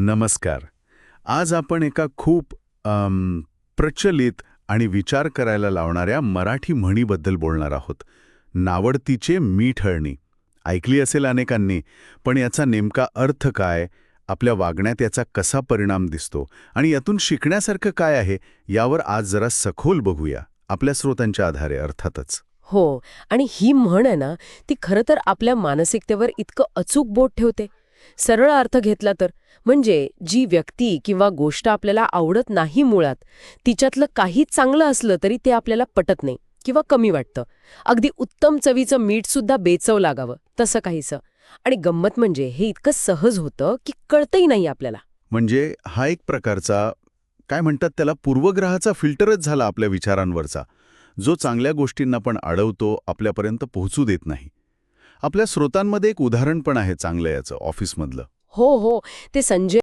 नमस्कार. आज आपण एका खूप प्रचलित आणि विचार करायला लावणाऱ्या मराठी म्हणीबद्दल बोलणार आहोत. नावडतीचे मीठ हळणी. ऐकली असेल अनेकांनी पण याचा नेमका अर्थ काय? आपल्या वागण्यात याचा कसा परिणाम दिसतो? आणि यातून शिकण्यासारखं काय आहे? यावर आज जरा सखोल बघूया. आपल्या स्रोतांच्या आधारे अर्थातच. हो. आणि ही म्हण आहे ना ती खरं तर आपल्या मानसिकतेवर इतकं अचूक बोट ठेवते. सरळ अर्थ घेतला तर. म्हणजे जी व्यक्ती किंवा गोष्ट आपल्याला आवडत नाही मुळात तिच्यातलं काही चांगलं असलं तरी ते आपल्याला पटत नाही किंवा कमी वाटतं. अगदी उत्तम चवीचं मीठ सुद्धा बेचव लागावं तसं काहीसं. आणि गंमत म्हणजे हे इतकं सहज होतं की कळतही नाही आपल्याला. म्हणजे हा एक प्रकारचा काय म्हणतात त्याला पूर्वग्रहाचा फिल्टरच झाला आपल्या विचारांवरचा. जो चांगल्या गोष्टींना पण अडवतो आपल्यापर्यंत पोहोचू देत नाही. आपल्या स्रोतांमध्ये एक उदाहरण पण आहे चांगलं याचं ऑफिसमधलं. हो हो. ते संजय